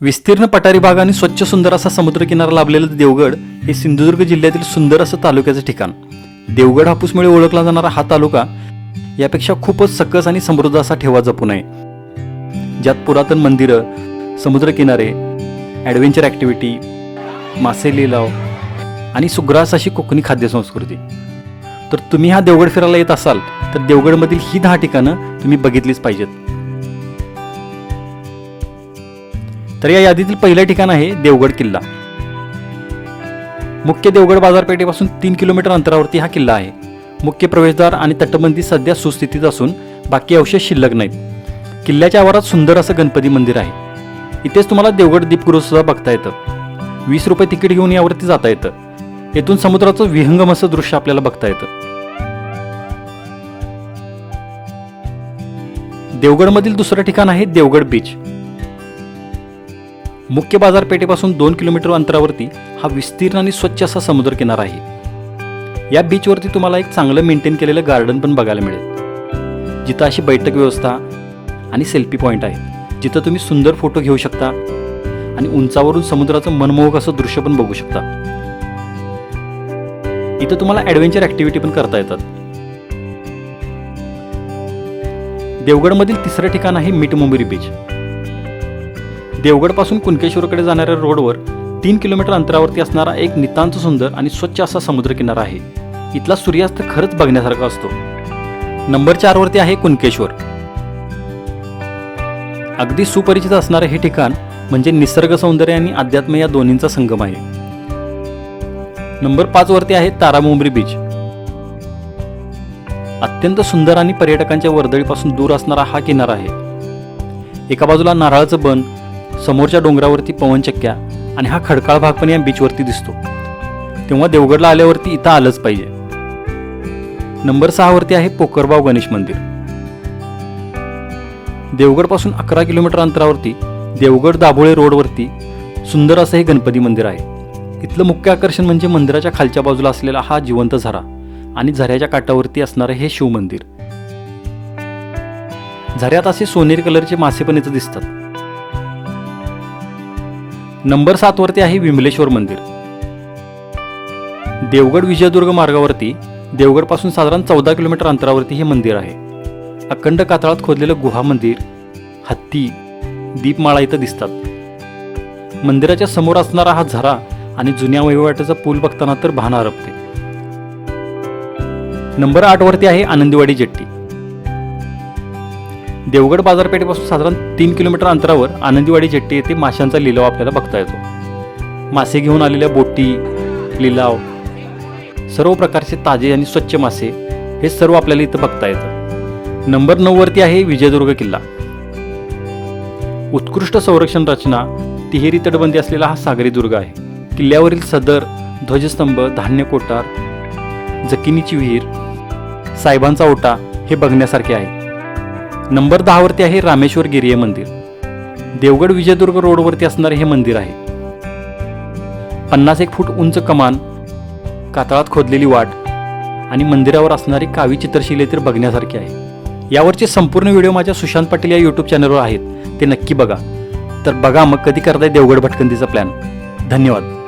विस्तीर्ण पठारी भाग आणि स्वच्छ सुंदर असा समुद्रकिनारा लाभलेलं देवगड हे सिंधुदुर्ग जिल्ह्यातील सुंदर असं तालुक्याचं ठिकाण. देवगड हापूसमुळे ओळखला जाणारा हा तालुका यापेक्षा खूपच सकस आणि समृद्ध असा ठेवा जपून आहे ज्यात पुरातन मंदिरं समुद्रकिनारे ॲडव्हेंचर ॲक्टिव्हिटी मासे लिलाव आणि सुग्रास अशी कोकणी खाद्यसंस्कृती. तर तुम्ही हा देवगड फिरायला येत असाल तर देवगडमधील ही दहा ठिकाणं तुम्ही बघितलीच पाहिजेत. तर या यादीतील पहिलं ठिकाण आहे देवगड किल्ला. मुख्य देवगड बाजारपेठेपासून तीन किलोमीटर अंतरावरती हा किल्ला आहे. मुख्य प्रवेशद्वार आणि तटबंदी सध्या सुस्थितीत असून बाकी अवशेष शिल्लक नाहीत. किल्ल्याच्या आवारात सुंदर असं गणपती मंदिर आहे. इथेच तुम्हाला देवगड दीपगृहसुद्धा बघता येतं. वीस रुपये तिकीट घेऊन यावरती जाता येतं. येथून समुद्राचं विहंगम असं दृश्य आपल्याला बघता येतं. देवगडमधील दुसरं ठिकाण आहे देवगड बीच. मुख्य बाजारपेठेपासून दोन किलोमीटर अंतरावरती हा विस्तीर्ण आणि स्वच्छ असा समुद्र किनारा आहे. या बीचवरती तुम्हाला एक चांगलं मेंटेन केलेलं गार्डन पण बघायला मिळेल. जिथं अशी बैठक व्यवस्था आणि सेल्फी पॉईंट आहे जिथं तुम्ही सुंदर फोटो घेऊ शकता आणि उंचावरून समुद्राचं मनमोहक असं दृश्य पण बघू शकता. इथं तुम्हाला ॲडव्हेंचर ॲक्टिव्हिटी पण करता येतात. देवगडमधील तिसरं ठिकाण आहे मिठमुंबरी बीच देवगडपासून कुणकेश्वरकडे जाणाऱ्या रोडवर तीन किलोमीटर अंतरावरती असणारा एक नितांत सुंदर आणि स्वच्छ असा समुद्रकिनारा आहे. इथला सूर्यास्त खरंच बघण्यासारखा असतो. नंबर चारवरती आहे कुणकेश्वर. अगदी सुपरिचित असणारं हे ठिकाण म्हणजे निसर्ग सौंदर्य आणि अध्यात्म या दोन्हींचा संगम आहे. नंबर पाच वरती आहे तारामुंबरी बीच. अत्यंत सुंदर आणि पर्यटकांच्या वर्दळीपासून दूर असणारा हा किनारा आहे. एका बाजूला नारळाचं बन समोरच्या डोंगरावरती पवनचक्क्या आणि हा खडकाळ भाग पण या बीचवरती दिसतो. तेव्हा देवगडला आल्यावरती इथं आलंच पाहिजे. नंबर सहावरती आहे पोकरबाव गणेश मंदिर. देवगडपासून अकरा किलोमीटर अंतरावरती देवगड दाभोळे रोडवरती सुंदर असं हे गणपती मंदिर आहे. इथलं मुख्य आकर्षण म्हणजे मंदिराच्या खालच्या बाजूला असलेला हा जिवंत झरा आणि झऱ्याच्या काठावरती असणारं हे शिवमंदिर झऱ्यात असे सोनेरी कलरचे मासे पण इथं दिसतात. नंबर सातवरती आहे विमलेश्वर मंदिर. देवगड विजयदुर्ग मार्गावरती देवगडपासून साधारण चौदा किलोमीटर अंतरावरती हे मंदिर आहे. अखंड कातळात खोदलेलं गुहा मंदिर हत्ती दीपमाळा इथं दिसतात. मंदिराच्या समोर असणारा हा झरा आणि जुन्या वहिवाटाचा पूल बघताना तर भान हरपते. नंबर आठवरती आहे आनंदीवाडी जेट्टी. देवगड बाजारपेठेपासून साधारण तीन किलोमीटर अंतरावर आनंदीवाडी जेट्टी येथे माशांचा लिलाव आपल्याला बघता येतो. मासे घेऊन आलेल्या बोटी लिलाव सर्व प्रकारचे ताजे आणि स्वच्छ मासे हे सर्व आपल्याला इथं बघता येतं. नंबर नऊवरती आहे विजयदुर्ग किल्ला. उत्कृष्ट संरक्षण रचना तिहेरी तटबंदी असलेला हा सागरी दुर्ग आहे. किल्ल्यावरील सदर ध्वजस्तंभ धान्य कोठार जकिनीची विहीर साहेबांचा ओटा हे बघण्यासारखे आहे. नंबर दहावरती आहे रामेश्वर गिरिये मंदिर. देवगड विजयदुर्ग रोडवरती असणारे हे मंदिर आहे. पन्नास एक फूट उंच कमान कातळात खोदलेली वाट आणि मंदिरावर असणारी कावी चित्रशिले तर बघण्यासारखी आहे. यावरचे संपूर्ण व्हिडिओ माझ्या सुशांत पाटील या यूट्यूब चॅनलवर आहेत. ते नक्की बघा. तर बघा मग कधी करताय देवगड भटकंतीचा प्लॅन धन्यवाद.